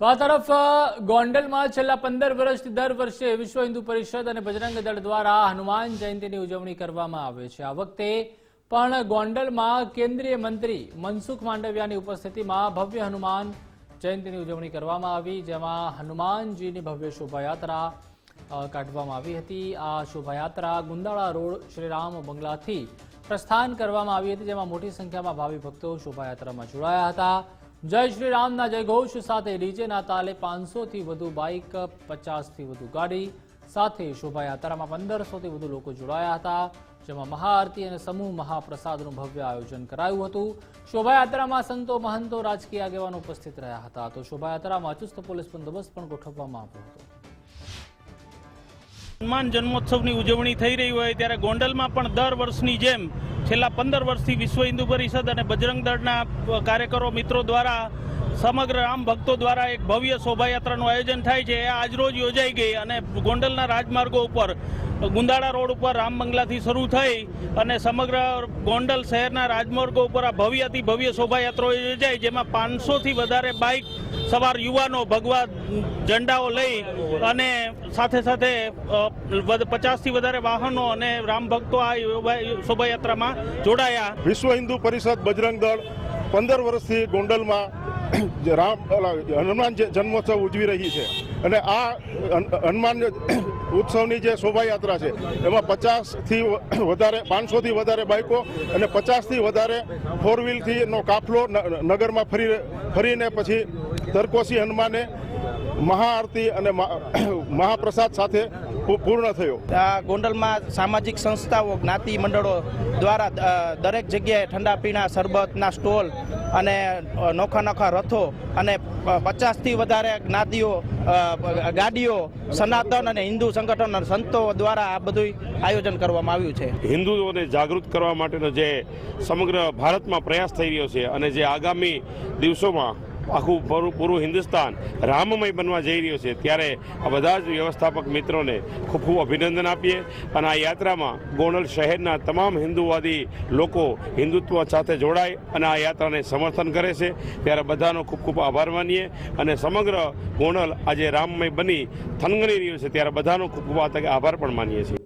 તો આ તરફ ગોંડલમાં છેલ્લા પંદર વર્ષથી દર વર્ષે વિશ્વ હિન્દુ પરિષદ અને બજરંગ દળ દ્વારા હનુમાન જયંતિની ઉજવણી કરવામાં આવે છે. આ વખતે પણ ગોંડલમાં કેન્દ્રીય મંત્રી મનસુખ માંડવિયાની ઉપસ્થિતિમાં ભવ્ય હનુમાન જયંતિની ઉજવણી કરવામાં આવી, જેમાં હનુમાનજીની ભવ્ય શોભાયાત્રા કાઢવામાં આવી હતી. આ શોભાયાત્રા ગુંદાળા રોડ શ્રીરામ બંગલાથી પ્રસ્થાન કરવામાં આવી હતી, જેમાં મોટી સંખ્યામાં ભાવિ ભક્તો શોભાયાત્રામાં જોડાયા હતા. જય શ્રી રામના જયઘોષ સાથે ડીજેના તાલે પાંચસોથી વધુ બાઇક પચાસથી વધુ ગાડી, સાથે શોભાયાત્રામાં પંદરસોથી વધુ લોકો જોડાયા હતા, જેમાં મહાઆરતી અને સમૂહ મહાપ્રસાદનું ભવ્ય આયોજન કરાયું હતું. શોભાયાત્રામાં સંતો, મહંતો, રાજકીય આગેવાનો ઉપસ્થિત રહ્યા હતા. તો શોભાયાત્રામાં ચુસ્ત પોલીસ બંદોબસ્ત પણ ગોઠવવામાં આવ્યો હતો. હનુમાન જન્મોત્સવની ઉજવણી થઈ રહી હોય ત્યારે ગોંડલમાં પણ દર વર્ષની જેમ છેલ્લા પંદર વર્ષથી વિશ્વ હિન્દુ પરિષદ અને બજરંગ દળના કાર્યકરો મિત્રો દ્વારા, સમગ્ર રામ ભક્તો દ્વારા એક ભવ્ય શોભાયાત્રાનું આયોજન થાય છે. એ આજરોજ યોજાઈ ગઈ અને ગોંડલના રાજમાર્ગો ઉપર ગુંદાળા રોડ ઉપર રામ બંગલાથી શરૂ થઈ અને સમગ્ર ગોંડલ શહેરના રાજમાર્ગો ઉપર આ ભવ્યથી ભવ્ય શોભાયાત્રાઓ યોજાઈ, જેમાં પાંચસોથી વધારે બાઇક સવાર યુવાનો ભગવા ઝંડાઓ લઈ અને સાથે સાથે પચાસથી વધારે વાહનો અને રામ ભક્તો આ શોભાયાત્રામાં જોડાયા. વિશ્વ હિન્દુ પરિષદ બજરંગ દળ પંદર વર્ષથી ગોંડલમાં રામ હનુમાન જન્મોત્સવ ઉજવી રહી છે. અને આ હનુમાન ઉત્સવની જે શોભાયાત્રા છે, એમાં પચાસથી વધારે, પાંચસોથી વધારે બાઇકો અને પચાસથી વધારે ફોર વ્હીલથીનો કાફલો નગરમાં ફરી, ફરીને પછી તરકોશી હનુમાને મહાઆરતી અને મહાપ્રસાદ સાથે પૂર્ણ થયો. આ ગોંડલમાં સામાજિક સંસ્થાઓ જ્ઞાતિ મંડળો દ્વારા દરેક જગ્યાએ ઠંડા પીણા શરબતના સ્ટોલ અને નોખા નોખા રથો અને પચાસથી વધારે જ્ઞાતિઓ ગાડીઓ સનાતન અને હિન્દુ સંગઠન અને સંતો દ્વારા આ બધું આયોજન કરવામાં આવ્યું છે. હિન્દુઓને જાગૃત કરવા માટેનો જે સમગ્ર ભારતમાં પ્રયાસ થઈ રહ્યો છે અને જે આગામી દિવસોમાં આખું પૂરું હિન્દુસ્તાન રામમય બનવા જઈ રહ્યો છે. ત્યારે આ બધા જ વ્યવસ્થાપક મિત્રોને ખૂબ ખૂબ અભિનંદન આપીએ અને આ યાત્રામાં ગોંડલ શહેરના તમામ હિન્દુવાદી લોકો હિન્દુત્વ સાથે જોડાય અને આ યાત્રાને સમર્થન કરે છે. ત્યારે બધાનો ખૂબ ખૂબ આભાર માનીએ અને સમગ્ર ગોંડલ આજે રામમય બની થનગણી રહ્યું છે. ત્યારે બધાનો ખૂબ ખૂબ આભાર પણ માનીએ છીએ.